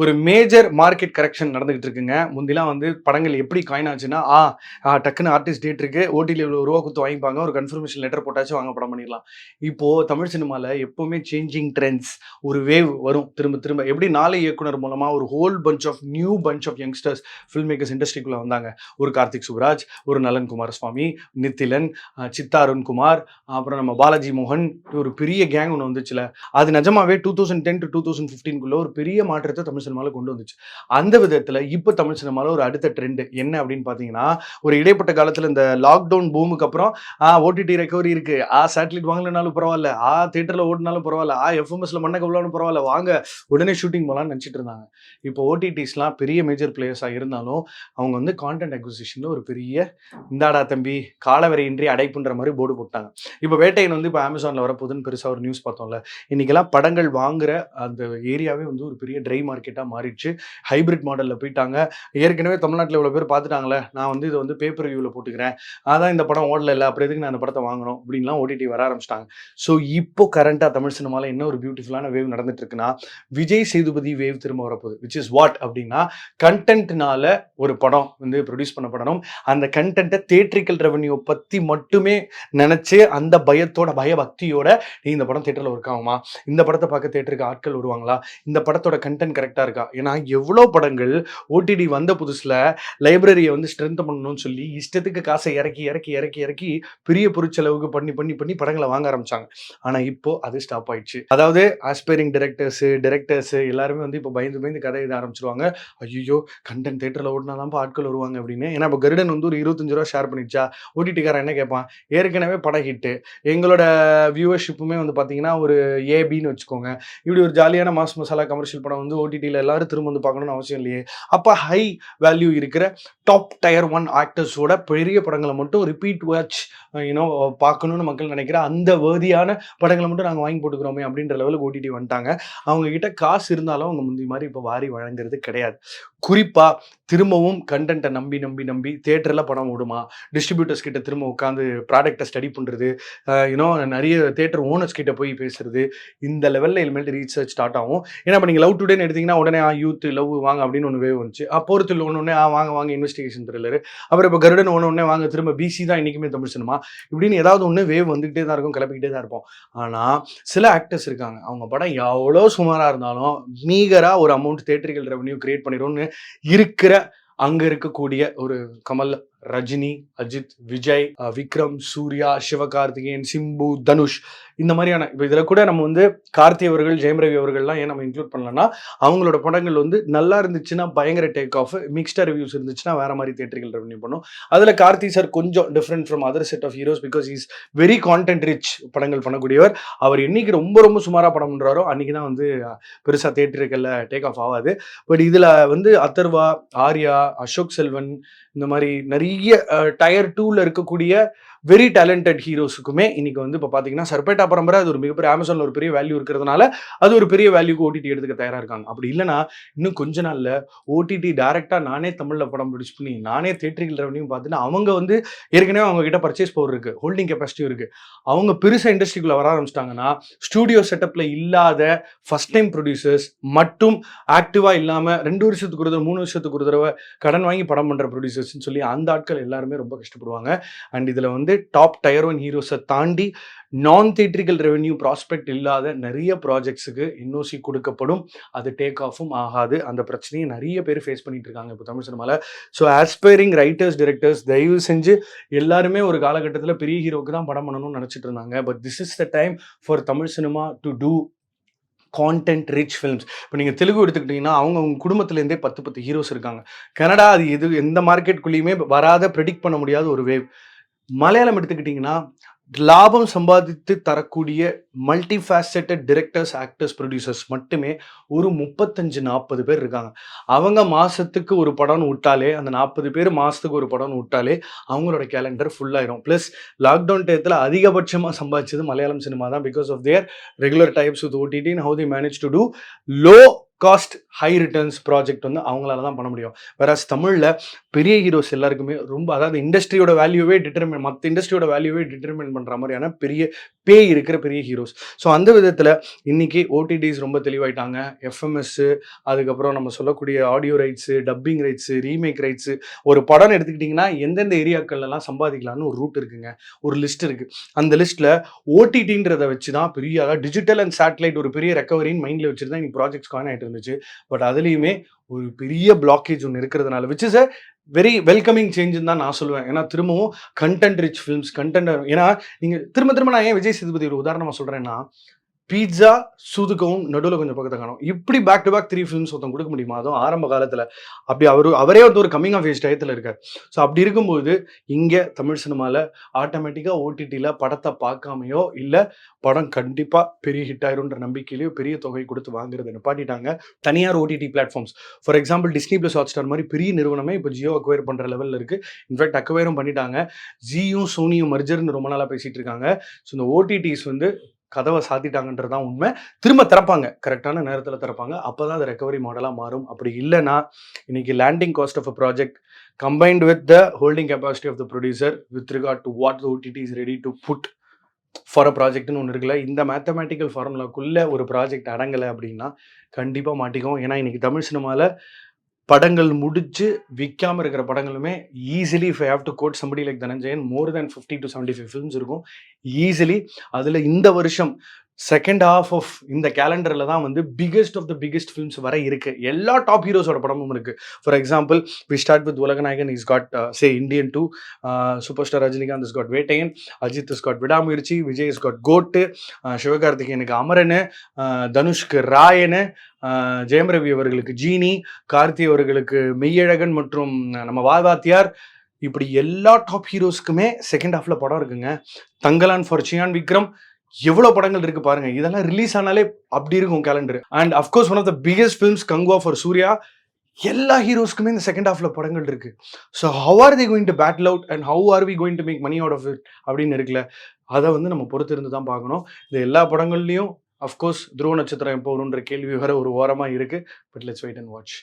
ஒரு major market correction நடந்துகிட்டு இருக்குங்க. முந்திலாம் வந்து படங்கள் எப்படி காயின் ஆச்சுன்னா ஆ டக்குன்னு ஆர்டிஸ்ட் டேட் இருக்கு. ஓடியில் இவ்வளோ ரூபா கொடுத்து வாங்கிப்பாங்க. ஒரு கன்ஃபர்மேஷன் லெட்டர் போட்டாச்சும் வாங்க படம் பண்ணிடலாம். இப்போ தமிழ் சினிமாவில் எப்பவுமே சேஞ்சிங் ட்ரெண்ட்ஸ் ஒரு வேவ் வரும். திரும்ப திரும்ப. எப்படி நாளை இயக்குனர் மூலமா ஒரு whole bunch of new bunch of youngsters film makers இண்டஸ்ட்ரிக்குள்ள வந்தாங்க. ஒரு கார்த்திக் சுப்ராஜ் ஒரு நலன் குமாரசுவாமி நித்திலன் சித்தா அருண்குமார் அப்புறம் நம்ம பாலாஜி மோகன் ஒரு பெரிய கேங் ஒன்று வந்துச்சுல. அது நிஜமாவே two thousand ten to two thousand ஃபிஃப்டீன்குள்ள ஒரு பெரிய மாற்றத்தை தமிழ் சினிமாவில் கொண்டு வந்துச்சு. அந்த விதத்தில் இப்போ தமிழ் சினிமாவில் ஒரு அடுத்த ட்ரெண்ட் என்ன அப்படின்னு பார்த்தீங்கன்னா ஒரு இடைப்பட்ட காலத்தில் இந்த லாக்டவுன் பூமுக்கு அப்புறம் ஆ ஓடிடி ரெக்கவரி இருக்கு. ஆ சேட்டலைட் வாங்கலனாலும் பரவாயில்ல. ஆ தேட்டரில் ஓடினாலும் பரவாயில்ல. ஆ எஃப்எம்எஸ்ல மண்ண கவலாலும் பரவாயில்ல. வாங்க உடனே ஷூட்டிங் போகலான்னு நினச்சிட்டு இருந்தாங்க. இப்போ ஓடிடிஸ்லாம் பெரிய மேஜர் பிளேயர்ஸாக இருந்தாலும் அவங்க வந்து கான்டென்ட் அக்விசிஷனில் ஒரு பெரிய இந்தாடா தம்பி காலவரையின்றி அடைப்புன்ற மாதிரி போர்டு போட்டாங்க. இப்போ வேட்டையன் வந்து இப்போ அமேசானில் வரப்போகுதுன்னு பெருசாக ஒரு நியூஸ் பார்த்தோம்ல. இன்னைக்கெல்லாம் படங்கள் வாங்குற அந்த ஏரியாவே வந்து ஒரு பெரிய ட்ரை மார்க்கெட் மார்க்கெட்டாக மாறிடுச்சு. ஹைபிரிட் மாடலில் போயிட்டாங்க. ஏற்கனவே தமிழ்நாட்டில் இவ்வளோ பேர் பார்த்துட்டாங்களே நான் வந்து இதை வந்து பேப்பர் வியூவில் போட்டுக்கிறேன். அதான் இந்த படம் ஓடல இல்லை அப்புறம் எதுக்கு நான் அந்த படத்தை வாங்கணும் அப்படின்லாம் ஓடிடி வர ஆரம்பிச்சிட்டாங்க. ஸோ இப்போ கரண்ட்டாக தமிழ் சினிமாவில் என்ன ஒரு பியூட்டிஃபுல்லான வேவ் நடந்துட்டு இருக்குன்னா விஜய் சேதுபதி வேவ் திரும்ப வரப்போகுது விச் இஸ் வாட் அப்படின்னா கண்டென்ட்னால ஒரு படம் வந்து ப்ரொடியூஸ் பண்ணப்படணும். அந்த கண்டென்ட்டை தேட்ரிக்கல் ரெவன்யூ பற்றி மட்டுமே நினச்சி அந்த பயத்தோட பயபக்தியோட நீ இந்த படம் தேட்டரில் ஒர்க் ஆகுமா? இந்த படத்தை பார்க்க தேட்டருக்கு ஆட்கள் வருவாங்களா? இந்த படத்தோட கண்டென்ட் கரெக்டாக இருக்கா? ஏன்னா எவ்வளோ படங்கள் ஓடிடி வந்த புதுசில் லைப்ரரியை வந்து ஸ்ட்ரென்த் பண்ணணும்னு சொல்லி இஷ்டத்துக்கு காசை இறக்கி இறக்கி இறக்கி இறக்கி பெரிய பொருட்செலவுக்கு பண்ணி பண்ணி பண்ணி படங்களை வாங்க ஆரம்பிச்சாங்க. ஆனால் இப்போ அது ஸ்டாப் ஆயிடுச்சு. அதாவது ஆஸ்பைரிங் டிரெக்டர்ஸு டிரெக்டர்ஸு எல்லாருமே வந்து இப்போ பயந்து பயந்து கதை எழுத ஆரம்பிச்சிருவாங்க. ஐயோ கண்டென்ட் தேட்டரில் ஓடினா தான் ஆட்கள் வருவாங்க அப்படின்னு. ஏன்னா இப்போ கருடன் வந்து ஒரு இருபத்தஞ்சு ரூபா ஷேர் பண்ணிடுச்சா? ஓடிடிக்காரன் என்ன கேட்பான்? ஏற்கனவே படம் ஹிட்டு எங்களோட வியூவர்ஷிப்புமே வந்து பார்த்தீங்கன்னா ஒரு ஏபின்னு வச்சுக்கோங்க. இப்படி ஒரு ஜாலியான மாஸ் மசாலா கமர்ஷியல் படம் வந்து ஓடிடியில் எல்லாரும் திரும்ப வந்து பார்க்கணும்னு அவசியம் இல்லையே. அப்போ ஹை வேல்யூ இருக்கிற டாப் டயர் ஒன் ஆக்டர்ஸோட பெரிய படங்களை மட்டும் ரிப்பீட் வாட்ச் யூனோ பார்க்கணும்னு மக்கள் நினைக்கிற அந்த வேதியான படங்களை மட்டும் நாங்கள் வாங்கி போட்டுக்கிறோமே அப்படின்ற லெவலுக்கு ஓடிடி வந்துட்டாங்க. அவங்க கிட்ட காசு இருந்தாலும் அவங்க முந்தி மாதிரி இப்போ வாரி வழங்குறது கிடையாது. குறிப்பாக திரும்பவும் கண்டென்ட்டை நம்பி நம்பி நம்பி தேட்டரில் படம் ஓடுமா? டிஸ்ட்ரிபியூட்டர்ஸ் கிட்ட திரும்ப உட்காந்து ப்ராடக்ட்டை ஸ்டடி பண்ணுறது யூனோ நிறைய தேட்டர் ஓனர்ஸ் கிட்ட போய் பேசுறது இந்த லெவலில் இனிமேல் ரீசர்ச் ஸ்டார்ட் ஆகும். ஏன்னா இப்போ நீங்கள் லவ் டுடேன்னு எடுத்தீங்கன்னா உடனே ஆ யூத் லவ் வாங்க அப்படின்னு ஒன்று வேவ் வந்துச்சு. அப்போரத்தில் ஒன்று ஒன்று ஆ வாங்க வாங்க இன்வெஸ்டிகேஷன் த்ரில்லர் அப்புறம் இப்போ கருடன் ஒன்று ஒன்று வாங்க திரும்ப பிசி தான் இன்றைக்குமே தமிழ் சினிமா இப்படின்னு ஏதாவது ஒன்று வேவ் வந்துகிட்டே தான் இருக்கும் கிளப்பிக்கிட்டே தான் இருப்போம். ஆனால் சில ஆக்டர்ஸ் இருக்காங்க. அவங்க படம் எவ்வளோ சுமாராக இருந்தாலும் மீகராக ஒரு அமௌண்ட் தேட்டரிக்கல் ரெவன்யூ கிரியேட் பண்ணிடும்னு இருக்கிற அங்கே இருக்கக்கூடிய ஒரு கமல் ரஜினி அஜித் விஜய் விக்ரம் சூர்யா சிவகார்த்திகேயன் சிம்பு தனுஷ் இந்த மாதிரியான இப்போ இதில் கூட நம்ம வந்து கார்த்தி அவர்கள் ஜெயம் ரவி அவர்கள்லாம் ஏன் நம்ம இன்க்ளூட் பண்ணலன்னா அவங்களோட படங்கள் வந்து நல்லா இருந்துச்சுன்னா பயங்கர டேக் ஆஃப் மிக்ஸ்டர் ரிவ்யூஸ் இருந்துச்சுன்னா வேற மாதிரி தேட்டர்கள் ரெவன்யூ பண்ணும். அதில் கார்த்தி சார் கொஞ்சம் different from other set of heroes because is very content rich படங்கள் பண்ணக்கூடியவர். அவர் என்னைக்கு ரொம்ப ரொம்ப சுமாராக படம் பண்ணுறாரோ அன்றைக்கி தான் வந்து பெருசாக தேட்டருக்கல்ல டேக் ஆஃப் ஆகாது பட் இதில் வந்து அத்தர்வா ஆர்யா அசோக் செல்வன் இந்த மாதிரி நிறைய டயர் டூல இருக்கக்கூடிய வெரி டேலண்டட் ஹீரோஸுக்குமே இன்னைக்கு வந்து இப்போ பார்த்தீங்கன்னா சர்பேட்டா பரம்பரை அது ஒரு மிகப்பெரிய அமேசானில் ஒரு பெரிய வேல்யூ இருக்கிறதுனால அது ஒரு பெரிய வேல்யூக்கு ஓடிடி எடுத்துக்க தயாராக இருக்காங்க. அப்படி இல்லைன்னா இன்னும் கொஞ்ச நாளில் ஓடிடி டேரெக்டாக நானே தமிழில் படம் ப்ரொடியூஸ் பண்ணி நானே தேட்டரிகள் ரெவன்யூ பார்த்தீங்கன்னா அவங்க வந்து ஏற்கனவே அவங்க கிட்ட பர்ச்சேஸ் பவர் இருக்குது ஹோல்டிங் கெப்பாசிட்டியும் இருக்குது அவங்க பெருசாக இண்டஸ்ட்ரிக்குள்ளே வர ஆரம்பிச்சிட்டாங்கன்னா ஸ்டூடியோ செட்டப்பில் இல்லாத ஃபஸ்ட் டைம் ப்ரொடியூசர்ஸ் மட்டும் ஆக்டிவாக இல்லாமல் ரெண்டு வருஷத்துக்கு ஒரு தடவை மூணு வருஷத்துக்கு ஒரு தடவை கடன் வாங்கி படம் பண்ணுற ப்ரொடியூசர்ஸ்னு சொல்லி அந்த ஆட்கள் எல்லாருமே ரொம்ப கஷ்டப்படுவாங்க. அண்ட் இதில் வந்து டாப் டயர் ஒன் ஹீரோஸை தாண்டி நான் தியேட்ரிக்கல் ரெவென்யூ ப்ராஸ்பெக்ட் இல்லாத நிறைய ப்ராஜெக்ட்ஸுக்கு என்ஓசி கொடுக்கப்படும். அது டேக் ஆஃபும் ஆகாது. அந்த பிரச்சனையை நிறைய பேர் ஃபேஸ் பண்ணிட்டு இருக்காங்க இப்போ தமிழ் சினிமாவில் ஸோ ஆஸ்பைரிங் ரைட்டர்ஸ் டிரெக்டர்ஸ் தயவு செஞ்சு எல்லாருமே ஒரு காலகட்டத்தில் பெரிய ஹீரோக்கு தான் படம் பண்ணணும்னு நினச்சிட்டு இருந்தாங்க. But this is the time for Tamil cinema to do content rich films இப்போ நீங்கள் தெலுங்கு எடுத்துக்கிட்டிங்கன்னா அவங்க அவங்க குடும்பத்துலேருந்தே பத்து பத்து ஹீரோஸ் இருக்காங்க. கனடா அது எது எந்த மார்க்கெட்குள்ளேயுமே வராத ப்ரெடிக்ட் பண்ண முடியாத ஒரு வேவ் மலையாளம் எடுத்துக்கிட்டிங்கன்னா லாபம் சம்பாதித்து தரக்கூடிய multi faceted directors actors producers மட்டுமே ஒரு முப்பத்தஞ்சு நாற்பது பேர் இருக்காங்க. அவங்க மாதத்துக்கு ஒரு படம்னு விட்டாலே அந்த நாற்பது பேர் மாதத்துக்கு ஒரு படம்னு விட்டாலே அவங்களோட கேலண்டர் ஃபுல்லாயிரும் ப்ளஸ் லாக்டவுன் டயத்தில் அதிகபட்சமாக சம்பாதிச்சது மலையாளம் சினிமா தான் because of their regular types with OTT how they manage to do low cost high returns project வந்து அவங்களால தான் பண்ண முடியும். வேறாஸ் தமிழில் பெரிய ஹீரோஸ் எல்லாருக்குமே ரொம்ப அதாவது இண்டஸ்ட்ரியோட வேல்யூவே டிட்டர்மின் மற்ற இண்டஸ்ட்ரியோட வேல்யூவே டிட்டர்மின் பண்ணுற மாதிரியான பெரிய பே இருக்கிற பெரிய ஹீரோஸ் ஸோ அந்த விதத்தில் இன்னைக்கு ஓடிடிஸ் ரொம்ப தெளிவாயிட்டாங்க. எஃப்எம்எஸ்ஸு அதுக்கப்புறம் நம்ம சொல்லக்கூடிய audio rights dubbing rights remake rights ஒரு படம் எடுத்துக்கிட்டிங்கன்னா எந்தெந்த ஏரியாக்கள்லாம் சம்பாதிக்கலாம்னு ஒரு ரூட் இருக்குங்க. ஒரு லிஸ்ட் இருக்குது அந்த லிஸ்ட்டில் ஓடிடின்றதை வச்சு தான் பெரிய டிஜிட்டல் அண்ட் சேட்டலைட் ஒரு பெரிய ரெக்கவரின்னு மைண்டில் வச்சுட்டு தான் இன்னைக்கு ப்ராஜெக்ட்ஸ் காயின் ஆகிட்டு இருந்துச்சு. பட் அதுலேயுமே ஒரு பெரிய பிளாக்கேஜ் ஒன்று இருக்கிறதுனால which is a very welcoming சேஞ்சுன்னு தான் நான் சொல்லுவேன். ஏன்னா திரும்பவும் கண்டென்ட் ரிச் ஃபிலிம்ஸ் கண்டென்ட் ஏன்னா நீங்கள் திரும்ப திரும்ப நான் ஏன் விஜய் சேதுபதி ஒரு உதாரணமாக சொல்கிறேன்னா பீட்சா சூதுக்கவும் நடுவில் கொஞ்சம் பக்கத்தை காணும். இப்படி back to back three films ஒருத்தன் கொடுக்க முடியுமா? அதுவும் ஆரம்ப காலத்தில். அப்படி அவர் அவரே வந்து ஒரு கம்மிங் ஆஃப் ஏஜ் டயத்தில் இருக்கார். ஸோ அப்படி இருக்கும்போது இங்கே தமிழ் சினிமாவில் ஆட்டோமேட்டிக்காக ஓடிடியில் படத்தை பார்க்காமையோ இல்லை படம் கண்டிப்பாக பெரிய ஹிட் ஆயிரும்ன்ற நம்பிக்கையிலையோ பெரிய தொகை கொடுத்து வாங்குறது நிப்பாட்டிட்டாங்க தனியார் OTT platforms for example Disney plus Hotstar மாதிரி பெரிய நிறுவனமே இப்போ ஜியோ அக்வயர் பண்ணுற லெவலில் இருக்குது இன்ஃபேக்ட் அக்வயரும் பண்ணிட்டாங்க. ஜியும் சோனியும் மர்ஜர்னு ரொம்ப நாளாக பேசிகிட்டு இருக்காங்க. ஸோ இந்த ஓடிடிஸ் வந்து கதவை சாத்திட்டாங்கன்றது தான் உண்மை. திரும்ப திறப்பாங்க. கரெக்டான நேரத்தில் திறப்பாங்க. அப்போ தான் அது ரெக்கவரி மாடலாக மாறும். அப்படி இல்லைன்னா இன்னைக்கு landing cost of a project combined with the holding capacity of the producer with regard to what OTT is ready to put for a ப்ராஜெக்ட்னு ஒன்று இருக்குல்ல இந்த மேத்தமேட்டிக்கல் ஃபார்முலாக்குள்ளே ஒரு ப்ராஜெக்ட் அடங்கலை அப்படின்னா கண்டிப்பாக மாட்டிக்கும். ஏன்னா இன்னைக்கு தமிழ் சினிமாவில் படங்கள் முடிச்சு விற்காம இருக்கிற படங்களுமே easily if I have to quote somebody like Dhananjayan more than fifty to seventy five films இருக்கும். ஈஸிலி அதில் இந்த வருஷம் செகண்ட் ஹாஃப் ஆஃப் இந்த கேலண்டரில் தான் வந்து biggest of the biggest films வர இருக்குது எல்லா டாப் ஹீரோஸோட படமும் இருக்குது for example we start with Ulaganayagan is got say Indian two super star Rajinikanth is got Vettaiyan Ajith is got Vidaamuyarchi Vijay is got GOAT சிவகார்த்திகேயனுக்கு அமரனு தனுஷ்க்கு ராயனு ஜெயம் ரவி அவர்களுக்கு genie Karthi அவர்களுக்கு மெய்யழகன் மற்றும் நம்ம வாதாத்தியார் இப்படி எல்லா டாப் ஹீரோஸ்க்குமே செகண்ட் ஹாஃப்ல படம் இருக்குங்க. தங்கலான் ஃபார் சியான் விக்ரம் எவ்வளோ படங்கள் இருக்கு பாருங்க. இதெல்லாம் ரிலீஸ் ஆனாலே அப்படி இருக்கும் calendar and of course one of the biggest films Kanguva for Suriya எல்லா ஹீரோஸ்க்குமே இந்த செகண்ட் ஹாஃப்ல படங்கள் இருக்கு. So how are they going to battle out and how are we going to make money out of it அப்படின்னு இருக்குல்ல. அதை வந்து நம்ம பொறுத்து இருந்து தான் பார்க்கணும். இந்த எல்லா படங்கள்லையும் அஃப்கோர்ஸ் துருவ நட்சத்திரம் எப்போ வரும்ன்ற கேள்வி வேற ஒரு ஓரமாக இருக்கு. But let's wait and watch